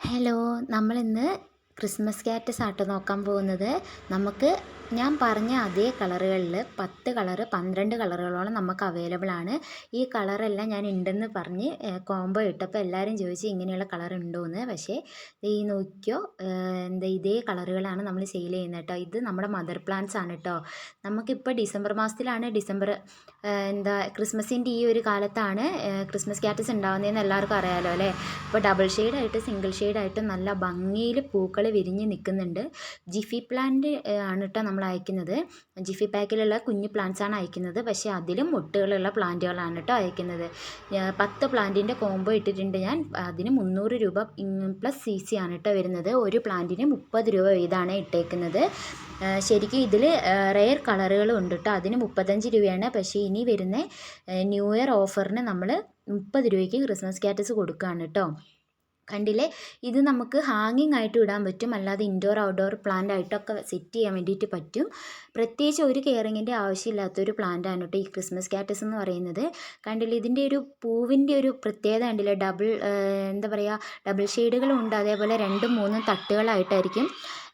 Hello നമ്മളിന്ന് Christmas cactus ആട്ടോ നോക്കാൻ പോകുന്നത് നമുക്ക് ഞാൻ പറഞ്ഞ അതേ കളറുകളിൽ പത്ത് കളറ് പന്ത്രണ്ട് കളറുകളോളം നമുക്ക് അവൈലബിൾ ആണ്. ഈ കളറെല്ലാം ഞാൻ ഉണ്ടെന്ന് പറഞ്ഞ് കോംബോ ഇട്ടപ്പോൾ എല്ലാവരും ചോദിച്ചു ഇങ്ങനെയുള്ള കളർ ഉണ്ടോ എന്ന് പക്ഷേ ഈ നോക്കിയോ എന്താ ഇതേ കളറുകളാണ് നമ്മൾ സെയിൽ ചെയ്യുന്നത് കേട്ടോ. ഇത് നമ്മുടെ മദർ പ്ലാന്റ്സ് ആണ് കേട്ടോ. നമുക്കിപ്പോൾ ഡിസംബർ മാസത്തിലാണ് ഡിസംബർ എന്താ ക്രിസ്മസിന്റെ ഈ ഒരു കാലത്താണ് ക്രിസ്മസ് ക്യാറ്റസ് ഉണ്ടാകുന്നതെന്ന് എല്ലാവർക്കും അറിയാമല്ലോ അല്ലേ? ഇപ്പോൾ ഡബിൾ ഷെയ്ഡായിട്ട് സിംഗിൾ ഷെയ്ഡായിട്ട് നല്ല ഭംഗിയിൽ പൂക്കൾ വിരിഞ്ഞ് നിൽക്കുന്നുണ്ട് ജിഫി പ്ലാന്റ് ആണ് കേട്ടോ നമ്മൾ അയക്കുന്നത്. ജിഫി പാക്കിലുള്ള കുഞ്ഞു പ്ലാന്റ്സ് ആണ് അയക്കുന്നത്. പക്ഷേ അതിലും മുട്ടുകളുള്ള പ്ലാന്റുകളാണ് കേട്ടോ അയക്കുന്നത്. പത്ത് പ്ലാന്റിന്റെ കോംബോ ഇട്ടിട്ടുണ്ട് ഞാൻ. അതിന് മുന്നൂറ് രൂപ പ്ലസ് സി സി ആണ് കേട്ടോ വരുന്നത്. ഒരു പ്ലാന്റിന് മുപ്പത് രൂപ വീതമാണ് ഇട്ടേക്കുന്നത്. ശരിക്കും ഇതിൽ റെയർ കളറുകളും ഉണ്ട് കേട്ടോ അതിന് മുപ്പത്തഞ്ച് രൂപയാണ്. പക്ഷേ ഇനി വരുന്ന ന്യൂ ഇയർ ഓഫറിന് നമ്മൾ മുപ്പത് രൂപയ്ക്ക് ക്രിസ്മസ് കാറ്റസ് കൊടുക്കുകയാണ് കേട്ടോ. കണ്ടില്ലേ? ഇത് നമുക്ക് ഹാങ്ങിങ് ആയിട്ട് ഇടാൻ പറ്റും. അല്ലാതെ ഇൻഡോർ ഔട്ട്ഡോർ പ്ലാന്റ് ആയിട്ടൊക്കെ സെറ്റ് ചെയ്യാൻ വേണ്ടിയിട്ട് പറ്റും. പ്രത്യേകിച്ച് ഒരു കെയറിങ്ങിന്റെ ആവശ്യമില്ലാത്തൊരു പ്ലാന്റ് ആണ് കേട്ടോ ഈ ക്രിസ്മസ് കാറ്റസ് എന്ന് പറയുന്നത്. കണ്ടില്ലേ? ഇതിന്റെ ഒരു പൂവിന്റെ ഒരു പ്രത്യേകത കണ്ടില്ലേ? ഡബിൾ എന്താ പറയുക ഡബിൾ ഷെയ്ഡുകളും ഉണ്ട്. അതേപോലെ രണ്ടും മൂന്നും തട്ടുകളായിട്ടായിരിക്കും.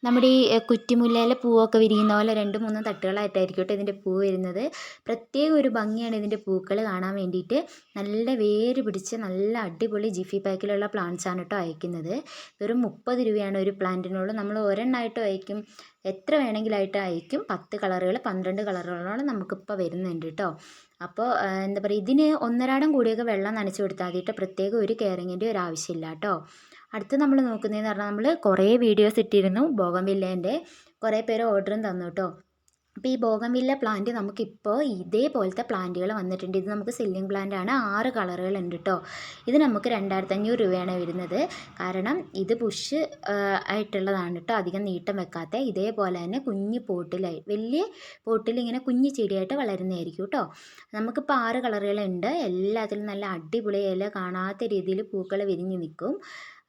നമ്മുടെ ഈ കുറ്റിമുല്ലയിലെ പൂവൊക്കെ വിരിയുന്ന പോലെ രണ്ട് മൂന്ന് തട്ടുകളായിട്ടായിരിക്കും കേട്ടോ ഇതിന്റെ പൂ വരുന്നത്. പ്രത്യേക ഒരു ഭംഗിയാണ് ഇതിന്റെ പൂക്കൾ കാണാൻ വേണ്ടിയിട്ട്. നല്ല വേര് പിടിച്ച് നല്ല അടിപൊളി ജിഫി പാക്കിലുള്ള പ്ലാന്റ്സ് ആണ് കേട്ടോ അയക്കുന്നത്. വെറും മുപ്പത് രൂപയാണ് ഒരു പ്ലാന്റിനുള്ളൂ. നമ്മൾ ഒരെണ്ണമായിട്ട് അയക്കും. എത്ര വേണമെങ്കിലായിട്ട് അയക്കും. പത്ത് കളറുകൾ പന്ത്രണ്ട് കളറുകളോളം നമുക്കിപ്പോൾ വരുന്നുണ്ട് കേട്ടോ. അപ്പോൾ എന്താ പറയുക ഇതിന് ഒന്നരാടം കൂടിയൊക്കെ വെള്ളം നനച്ച് കൊടുത്താൽ മതി കേട്ടോ. പ്രത്യേക ഒരു കെയറിങ്ങിന്റെ ഒരു ആവശ്യമില്ല കേട്ടോ. അടുത്ത് നമ്മൾ നോക്കുന്നതെന്ന് പറഞ്ഞാൽ നമ്മൾ കുറേ വീഡിയോസ് ഇട്ടിരുന്നു ബോഗംവില്ലേന്റെ കുറേ പേര് ഓർഡറും തന്നു കേട്ടോ അപ്പോൾ ഈ ബോഗൻവില്ല പ്ലാന്റ് നമുക്കിപ്പോൾ ഇതേപോലത്തെ പ്ലാന്റുകൾ വന്നിട്ടുണ്ട്. ഇത് നമുക്ക് സെല്ലിംഗ് പ്ലാന്റ് ആണ് ആറ് കളറുകൾ ഉണ്ട് കേട്ടോ ഇത് നമുക്ക് രണ്ടായിരത്തി അഞ്ഞൂറ് രൂപയാണ് വരുന്നത്. കാരണം ഇത് പുഷ് ആയിട്ടുള്ളതാണ് കേട്ടോ അധികം നീട്ടം വെക്കാത്ത ഇതേപോലെ തന്നെ കുഞ്ഞ് പോട്ടിലായി വലിയ പോട്ടിൽ ഇങ്ങനെ കുഞ്ഞ് ചെടിയായിട്ട് വളരുന്നതായിരിക്കും കേട്ടോ നമുക്കിപ്പോൾ ആറ് കളറുകളുണ്ട് എല്ലാത്തിലും നല്ല അടിപൊളി ഇല കാണാത്ത രീതിയിൽ പൂക്കൾ വിരിഞ്ഞ് നിൽക്കും.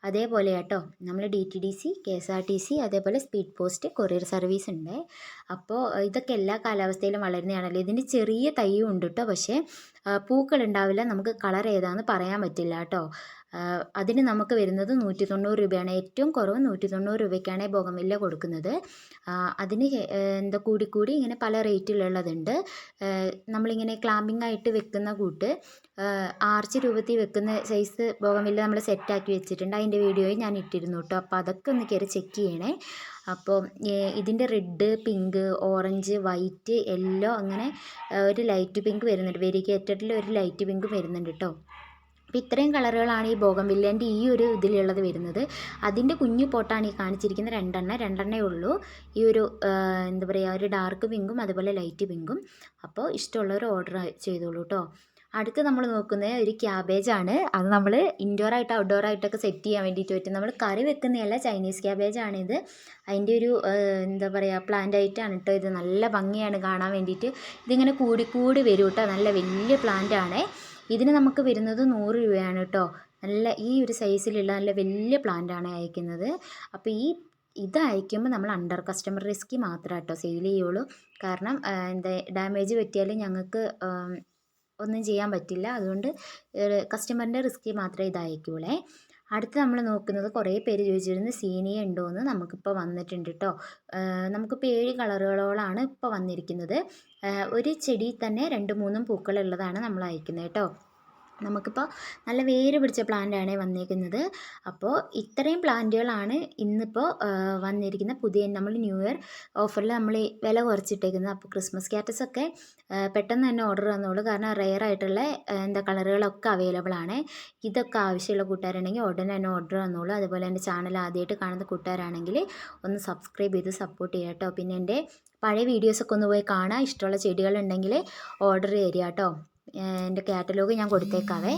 അതേപോലെ കേട്ടോ നമ്മൾ D T D C K S R T C അതേപോലെ സ്പീഡ് പോസ്റ്റ് കൊറിയർ സർവീസ് ഉണ്ട്. അപ്പോൾ ഇതൊക്കെ എല്ലാ കാലാവസ്ഥയിലും വളരുന്നതാണല്ലോ. ഇതിന് ചെറിയ തൈയും ഉണ്ട് കേട്ടോ പക്ഷേ പൂക്കൾ ഉണ്ടാവില്ല നമുക്ക് കളർ ഏതാണെന്ന് പറയാൻ പറ്റില്ല കേട്ടോ. അതിന് നമുക്ക് വരുന്നത് നൂറ്റി തൊണ്ണൂറ് രൂപയാണ്. ഏറ്റവും കുറവ് നൂറ്റി തൊണ്ണൂറ് രൂപയ്ക്കാണ് ബോഗമില്ല കൊടുക്കുന്നത്. അതിന് എന്താ കൂടി കൂടി ഇങ്ങനെ പല റേറ്റിലുള്ളതുണ്ട്. നമ്മളിങ്ങനെ ക്ലാമ്പിംഗ് ആയിട്ട് വെക്കുന്ന കൂട്ട് ആർച്ച് രൂപത്തിൽ വെക്കുന്ന സൈസ് ബോഗമില്ല നമ്മൾ സെറ്റാക്കി വെച്ചിട്ടുണ്ട്. അതിന്റെ വീഡിയോയും ഞാൻ ഇട്ടിരുന്നു കേട്ടോ. അപ്പോൾ അതൊക്കെ ഒന്ന് കയറി ചെക്ക് ചെയ്യണേ. അപ്പോൾ ഇതിന്റെ red pink orange white yellow അങ്ങനെ ഒരു ലൈറ്റ് പിങ്ക് വരുന്നുണ്ട്. വെരിഗേറ്റഡിൽ ഒരു ലൈറ്റ് പിങ്ക് വരുന്നുണ്ട് കേട്ടോ. അപ്പോൾ ഇത്രയും കളറുകളാണ് ഈ ബോഗംവില്ലേന്റെ ഈ ഒരു ഇതിലുള്ളത് വരുന്നത്. അതിന്റെ കുഞ്ഞു പോട്ടാണ് ഈ കാണിച്ചിരിക്കുന്ന രണ്ടെണ്ണം. രണ്ടെണ്ണേ ഉള്ളൂ. ഈ ഒരു എന്താ പറയുക ഒരു ഡാർക്ക് പിങ്കും അതുപോലെ ലൈറ്റ് പിങ്കും. അപ്പോൾ ഇഷ്ടമുള്ളവർ ഓർഡർ ചെയ്തോളൂ കേട്ടോ. അടുത്ത് നമ്മൾ നോക്കുന്നത് ഒരു ക്യാബേജാണ് അത് നമ്മൾ ഇൻഡോർ ആയിട്ട് ഔട്ട്ഡോർ ആയിട്ടൊക്കെ സെറ്റ് ചെയ്യാൻ വേണ്ടിയിട്ട് പറ്റും. നമ്മൾ കറി വെക്കുന്നതല്ല ചൈനീസ് ക്യാബേജാണിത് അതിന്റെ ഒരു എന്താ പറയുക പ്ലാന്റ് ആയിട്ടാണ് കേട്ടോ ഇത്. നല്ല ഭംഗിയാണ് കാണാൻ വേണ്ടിയിട്ട്. ഇതിങ്ങനെ കൂടി കൂടി വരും കേട്ടോ. നല്ല വലിയ പ്ലാന്റ് ആണേ. ഇതിന് നമുക്ക് വരുന്നത് നൂറ് രൂപയാണ് കേട്ടോ. നല്ല ഈ ഒരു സൈസിലുള്ള നല്ല വലിയ പ്ലാന്റാണ് അയക്കുന്നത്. അപ്പോൾ ഈ ഇത് അയക്കുമ്പോൾ നമ്മൾ അണ്ടർ കസ്റ്റമർ റിസ്ക് മാത്രമേ കേട്ടോ സെയിൽ ചെയ്യുള്ളൂ. കാരണം എന്താ ഡാമേജ് പറ്റിയാൽ ഞങ്ങൾക്ക് ഒന്നും ചെയ്യാൻ പറ്റില്ല. അതുകൊണ്ട് കസ്റ്റമറിന്റെ റിസ്ക് മാത്രമേ ഇത് അയക്കുള്ളേ. അടുത്ത് നമ്മൾ നോക്കുന്നത് കുറേ പേര് ചോദിച്ചിരുന്നു സീനിയ ഉണ്ടോ എന്ന് നമുക്കിപ്പോൾ വന്നിട്ടുണ്ട് കേട്ടോ നമുക്കിപ്പോൾ ഏഴ് കളറുകളോളാണ് ഇപ്പോൾ വന്നിരിക്കുന്നത്. ഒരു ചെടി തന്നെ രണ്ട് മൂന്നും പൂക്കളുള്ളതാണ് നമ്മൾ അയക്കുന്നത് കേട്ടോ നമുക്കിപ്പോൾ നല്ല വേര് പിടിച്ച പ്ലാന്റാണ് വന്നിരിക്കുന്നത് അപ്പോൾ ഇത്രയും പ്ലാന്റുകളാണ് ഇന്നിപ്പോൾ വന്നിരിക്കുന്ന പുതിയ നമ്മൾ ന്യൂ ഇയർ ഓഫറിൽ നമ്മൾ വില കുറച്ചിട്ടേക്കുന്നത്. അപ്പോൾ ക്രിസ്മസ് ക്യാറ്റസ് ഒക്കെ പെട്ടെന്ന് തന്നെ ഓർഡർ തന്നോളൂ കാരണം റെയർ ആയിട്ടുള്ള എന്താ കളറുകളൊക്കെ അവൈലബിൾ ആണ്. ഇതൊക്കെ ആവശ്യമുള്ള കൂട്ടുകാരുണ്ടെങ്കിൽ ഉടനെ തന്നെ ഓർഡർ തന്നോളൂ അതുപോലെ എന്റെ ചാനൽ ആദ്യമായിട്ട് കാണുന്ന കൂട്ടുകാരാണെങ്കിൽ ഒന്ന് സബ്സ്ക്രൈബ് ചെയ്ത് സപ്പോർട്ട് ചെയ്യാം കേട്ടോ. പിന്നെ എന്റെ പഴയ വീഡിയോസൊക്കെ ഒന്ന് പോയി കാണാം. ഇഷ്ടമുള്ള ചെടികളുണ്ടെങ്കിൽ ഓർഡർ തരിക കേട്ടോ. എന്റെ കാറ്റലോഗ് ഞാൻ കൊടുത്തേക്കാവേ.